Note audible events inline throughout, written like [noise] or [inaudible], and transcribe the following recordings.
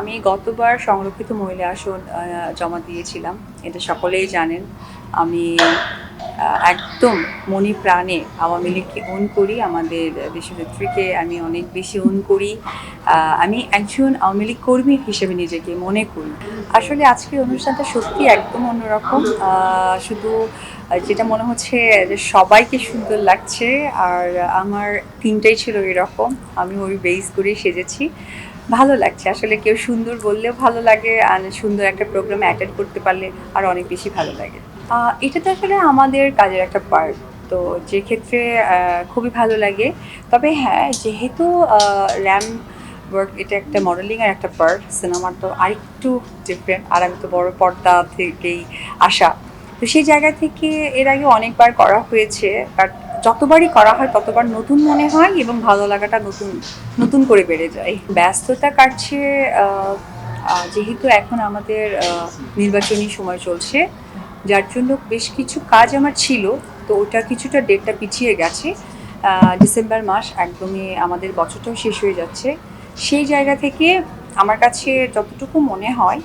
আমি গতবার সংরক্ষিত মহিলা আসন জমা দিয়েছিলাম। এটা সকলেই জানেন। আমি একদম মনি প্রাণে আওয়ামী লীগকে ওন করি, আমাদের দেশনেত্রীকে আমি অনেক বেশি ওন করি। আমি একজন আওয়ামী লীগ কর্মী হিসেবে নিজেকে মনে করি। আসলে আজকের অনুষ্ঠানটা সত্যি একদম অন্যরকম। শুধু যেটা মনে হচ্ছে যে সবাইকে সুন্দর লাগছে, আর আমার তিনটাই ছিল এরকম। আমি ওই বেস করেই সেজেছি। ভালো লাগছে। আসলে কেউ সুন্দর বললেও ভালো লাগে আর সুন্দর একটা প্রোগ্রামে অ্যাটেন্ড করতে পারলে আর অনেক বেশি ভালো লাগে। এটা তো আসলে আমাদের কাজের একটা পার্ট তো যে ক্ষেত্রে খুবই ভালো লাগে। তবে হ্যাঁ যেহেতু র্যাম ওয়ার্ক এটা একটা মডেলিং আর একটা পার্ট সিনেমার তো আরেকটু ডিফারেন্ট আর আমি তো বড় পর্দা থেকেই আসা। তো সেই জায়গা থেকে এর আগে অনেকবার করা হয়েছে বাট যতবারই করা হয়, ততবার নতুন মনে হয় এবং ভালো লাগাটা নতুন নতুন করে বেড়ে যায়। ব্যস্ততা কাটছে যেহেতু এখন আমাদের নির্বাচনী সময় চলছে, যার জন্য বেশ কিছু কাজ আমার ছিল, তো ওটা কিছুটা ডেটটা পিছিয়ে গেছে। ডিসেম্বর মাস একদমই আমাদের বছরটাও শেষ হয়ে যাচ্ছে। সেই জায়গা থেকে আমার কাছে যতটুকু মনে হয়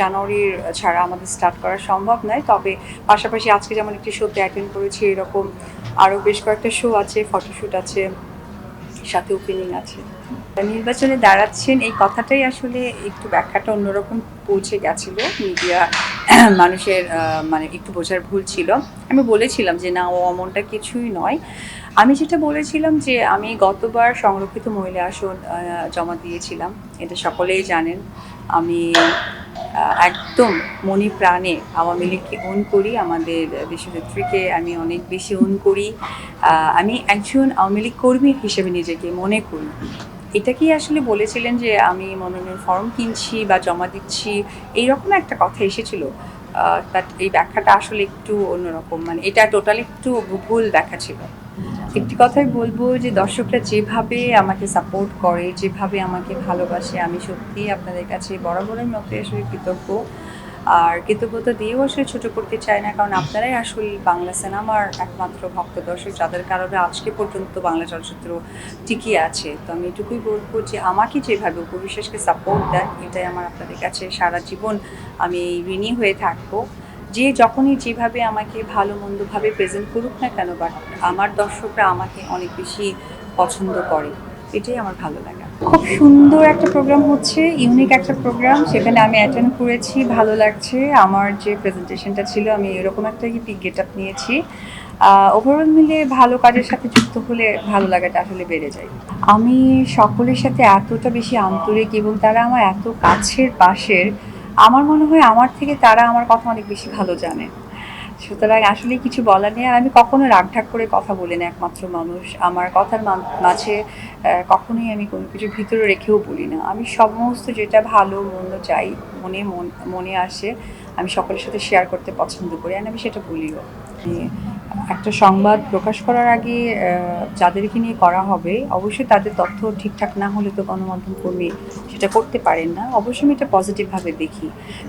জানুয়ারির ছাড়া আমাদের স্টার্ট করা সম্ভব নয়। তবে পাশাপাশি আজকে যেমন একটি শোতে অ্যাটেন্ড করেছি, এরকম আরও বেশ কয়েকটা শো আছে ফটোশ্যুট আছে, সাথে ওপেনিং আছে। নির্বাচনে দাঁড়াচ্ছেন, এই কথাটাই আসলে একটু ব্যাখ্যাটা অন্যরকম পৌঁছে গেছিল। মিডিয়া মানুষের মানে একটু বোঝার ভুল ছিল। আমি বলেছিলাম যে না, ও অমনটা কিছুই নয়। আমি যেটা বলেছিলাম যে আমি গতবার সংরক্ষিত মহিলা আসন জমা দিয়েছিলাম। এটা সকলেই জানেন। আমি একদম মনি প্রাণে আওয়ামী লীগকে ওন করি, আমাদের দেশনেত্রীকে আমি অনেক বেশি ওন করি। আমি একজন আওয়ামী লীগ কর্মী হিসেবে নিজেকে মনে করি। এটা কি আসলে বলেছিলেন যে আমি মনোনয়ন ফর্ম কিনছি বা জমা দিচ্ছি, এইরকম একটা কথা এসেছিল। বাট এই ব্যাখ্যাটা আসলে একটু অন্যরকম মানে এটা টোটাল একটু ভুল ব্যাখ্যা ছিল। একটি কথাই বলব যে দর্শকরা যেভাবে আমাকে সাপোর্ট করে, যেভাবে আমাকে ভালোবাসে, আমি সত্যি আপনাদের কাছে বরাবরের মতো আসলে কৃতজ্ঞ। আর কৃতজ্ঞতা দিয়েও আসলে ছোট করতে চাই না, কারণ আপনারাই আসলে বাংলা সিনেমার একমাত্র ভক্ত দর্শক, যাদের কারণে আজকে পর্যন্ত বাংলা চলচ্চিত্র টিকিয়ে আছে। তো আমি এটুকুই বলব যে আমাকে যেভাবে উপবিশ্বাসকে সাপোর্ট দেয়, এটাই আমার আপনাদের কাছে সারা জীবন আমি ঋণী হয়ে থাকব। যে যখনই যেভাবে আমাকে ভালো মন্দভাবে প্রেজেন্ট করুক না কেন বাট আমার দর্শকরা আমাকে অনেক বেশি পছন্দ করে। এটাই আমার ভালো লাগে। খুব সুন্দর একটা প্রোগ্রাম হচ্ছে ইউনিক একটা প্রোগ্রাম সেখানে আমি অ্যাটেন্ড করেছি, ভালো লাগছে। আমার যে প্রেজেন্টেশনটা ছিল, আমি এরকম একটা পিক গেট আপ নিয়েছি ওভারঅল মিলে ভালো কাজের সাথে যুক্ত হলে ভালো লাগাটা আসলে বেড়ে যায়। আমি সকলের সাথে এতটা বেশি আন্তরিক এবং তারা আমার এত কাছের, পাশের আমার মনে হয় আমার থেকে তারা আমার কথা অনেক বেশি ভালো জানে। সুতরাং আসলে কিছু বলার নেই। আর আমি কখনো রাগঢাক করে কথা বলি না একমাত্র মানুষ। আমার কথার মাঝে কখনোই আমি কোনো কিছু ভিতরে রেখেও বলি না। আমি সমস্ত যেটা ভালো, মন্দ চাই, মনে মন- আসে, আমি সকলের সাথে শেয়ার করতে পছন্দ করি। আর আমি সেটা বলিও। একটা সংবাদ প্রকাশ করার আগে যাদেরকে নিয়ে করা হবে, অবশ্যই তাদের তথ্য ঠিকঠাক না হলে তো গণমাধ্যম কর্মী সেটা করতে পারেন না। অবশ্যই আমি এটা পজিটিভভাবে দেখি।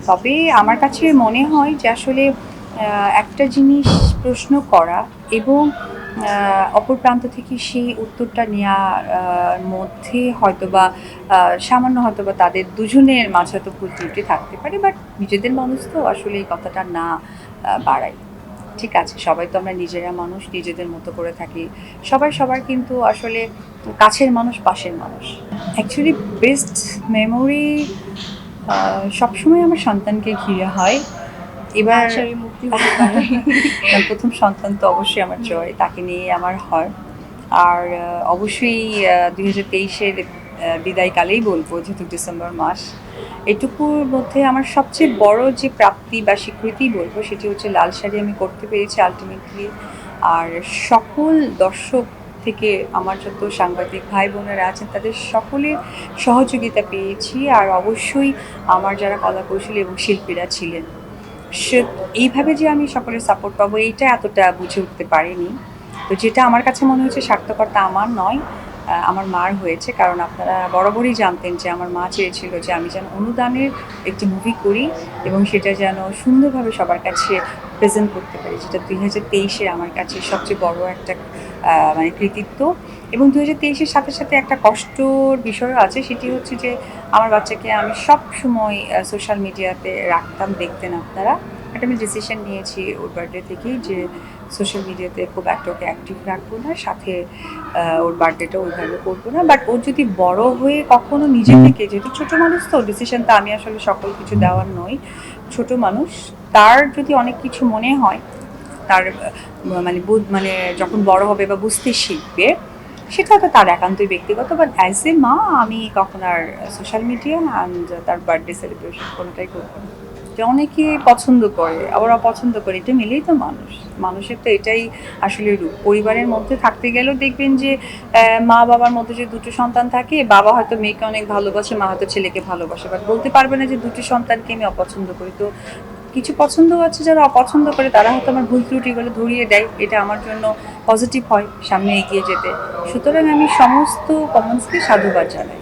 তবে আমার কাছে মনে হয় যে আসলে একটা জিনিস প্রশ্ন করা এবং অপর প্রান্ত থেকে সেই উত্তরটা নেওয়ার মধ্যে হয়তোবা আহ, সামান্য হয়তোবা তাদের দুজনের মাঝে হয়তো ভুল থাকতে পারে বাট নিজেদের মানুষ তো আসলে এই কথাটা না বাড়াই ঠিক আছে সবাই তো আমরা নিজেরা মানুষ নিজেদের মতো করে থাকি। সবাই সবার কিন্তু আসলে কাছের মানুষ পাশের মানুষ। অ্যাকচুয়ালি বেস্ট মেমোরি সবসময় আমার সন্তানকে ঘিরে হয়। এবার মুক্তি [laughs] প্রথম সন্তান তো অবশ্যই আমার জয় তাকে নিয়ে আমার হয়। আর অবশ্যই দুই হাজার তেইশের বিদায়কালেই বলব, যেহেতু ডিসেম্বর মাস। এটুকুর মধ্যে আমার সবচেয়ে বড় যে প্রাপ্তি বা স্বীকৃতি বলব, সেটি হচ্ছে লাল শাড়ি আমি করতে পেরেছি আলটিমেটলি আর সকল দর্শক থেকে আমার যত সাংবাদিক ভাই বোনেরা আছেন, তাদের সকলের সহযোগিতা পেয়েছি। আর অবশ্যই আমার যারা কলা কৌশলী এবং শিল্পীরা ছিলেন, সে এইভাবে যে আমি সকলের সাপোর্ট পাবো, এইটা এতটা বুঝে উঠতে পারিনি। তো যেটা আমার কাছে মনে হচ্ছে সার্থকতা আমার নয়। আমার মার হয়েছে, কারণ আপনারা বরাবরই জানতেন যে আমার মা চেয়েছিল যে আমি যেন অনুদানের একটি মুভি করি এবং সেটা যেন সুন্দরভাবে সবার কাছে প্রেজেন্ট করতে পারি, যেটা দুই হাজার তেইশে আমার কাছে সবচেয়ে বড় একটা মানে কৃতিত্ব। এবং দু হাজার তেইশের সাথে সাথে একটা কষ্টর বিষয় আছে, সেটি হচ্ছে যে আমার বাচ্চাকে আমি সব সময় সোশ্যাল মিডিয়াতে রাখতাম, দেখতেন আপনারা। একটা আমি ডিসিশন নিয়েছি ওর বার্থডে থেকেই যে সোশ্যাল মিডিয়াতে খুব একটা ওকে অ্যাক্টিভ রাখব না সাথে ওর বার্থডেটা ওইভাবে করব না। বাট ও যদি বড় হয়ে কখনো নিজে থেকে যেহেতু ছোট মানুষ তো ডিসিশনটা আমি আসলে সকল কিছু দেওয়ার নই। ছোট মানুষ তার যদি অনেক কিছু মনে হয় তার মানে বুধ মানে যখন বড় হবে বা বুঝতে শিখবে সেটা হয়তো তার একান্তই ব্যক্তিগত। বাট অ্যাজ এ মা আমি কখন আর সোশ্যাল মিডিয়া অ্যান্ড তার বার্থডে সেলিব্রেশন কোনোটাই করব না। যে অনেকে পছন্দ করে, আবার অপছন্দ করে। এটা মিলেই তো মানুষ। মানুষের তো এটাই আসলে রূপ। পরিবারের মধ্যে থাকতে গেলেও দেখবেন যে মা বাবার মধ্যে যে দুটো সন্তান থাকে, বাবা হয়তো মেয়েকে অনেক ভালোবাসে, মা হয়তো ছেলেকে ভালোবাসে। বাট বলতে পারবে না যে দুটো সন্তানকে আমি অপছন্দ করি। তো কিছু পছন্দ আছে, যারা অপছন্দ করে, তারা হয়তো আমার ভুল ত্রুটিগুলো ধরিয়ে দেয়। এটা আমার জন্য পজিটিভ হয় সামনে এগিয়ে যেতে। সুতরাং আমি সমস্ত কমেন্টসকে সাধুবাদ জানাই।